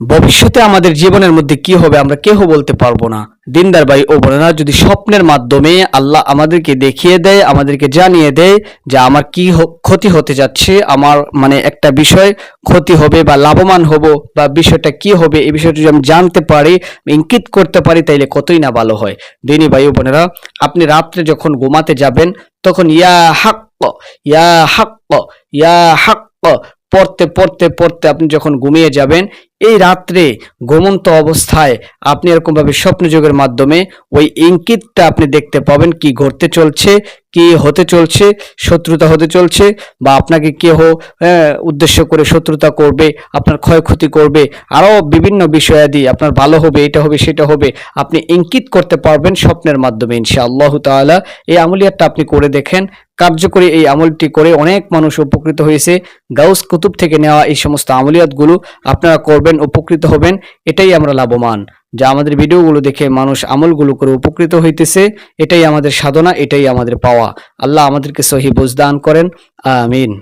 ভবিষ্যতে আমাদের জীবনের মধ্যে কি হবে আমরা কেউ বলতে পারব না। দিনদার ভাই ও বোনেরা, যদি স্বপ্নের মাধ্যমে আল্লাহ আমাদেরকে দেখিয়ে দেয়, আমাদেরকে জানিয়ে দেয় যে আমার কি ক্ষতি হতে যাচ্ছে, আমার মানে একটা বিষয় ক্ষতি হবে বা লাভবান হব বা বিষয়টা কি হবে, এই বিষয়টা যদি আমি জানতে পারি ইঙ্কিত করতে পারি, তাইলে কতই না ভালো হয়। দিনই ভাই ও বোনেরা, আপনি রাত্রে যখন ঘুমাতে যাবেন, তখন ইয়া হাক ইয়া হাক ইয়া হাক পড়তে পড়তে পড়তে আপনি যখন ঘুমিয়ে যাবেন এই রাত্রে ঘুমন্ত অবস্থায় আপনি এরকমভাবে স্বপ্নযোগের মাধ্যমে ওই ইঙ্কিতটা আপনি দেখতে পাবেন কি ঘটতে চলছে কি হতে চলছে শত্রুতা হতে চলছে বা আপনাকে কেহ হ্যাঁ, উদ্দেশ্য করে শত্রুতা করবে আপনার ক্ষয়ক্ষতি করবে আরও বিভিন্ন বিষয়াদি আপনার ভালো হবে এটা হবে সেটা হবে আপনি ইঙ্কিত করতে পারবেন স্বপ্নের মাধ্যমে ইনশা আল্লাহ তাআলা। এই আমলিয়াতটা আপনি করে দেখেন কার্যকরী এই আমলটি করে অনেক মানুষ উপকৃত হয়েছে। গাউস কুতুব থেকে নেওয়া এই সমস্ত আমলিয়াতগুলো আপনারা করবেন, উপকৃত হবেন, এটাই আমরা লাভবান। যা আমাদের ভিডিওগুলো দেখে মানুষ আমলগুলো করে উপকৃত হইতেছে, এটাই আমাদের সাধনা, এটাই আমাদের পাওয়া। আল্লাহ আমাদেরকে সহি বুঝদান করেন। আমিন।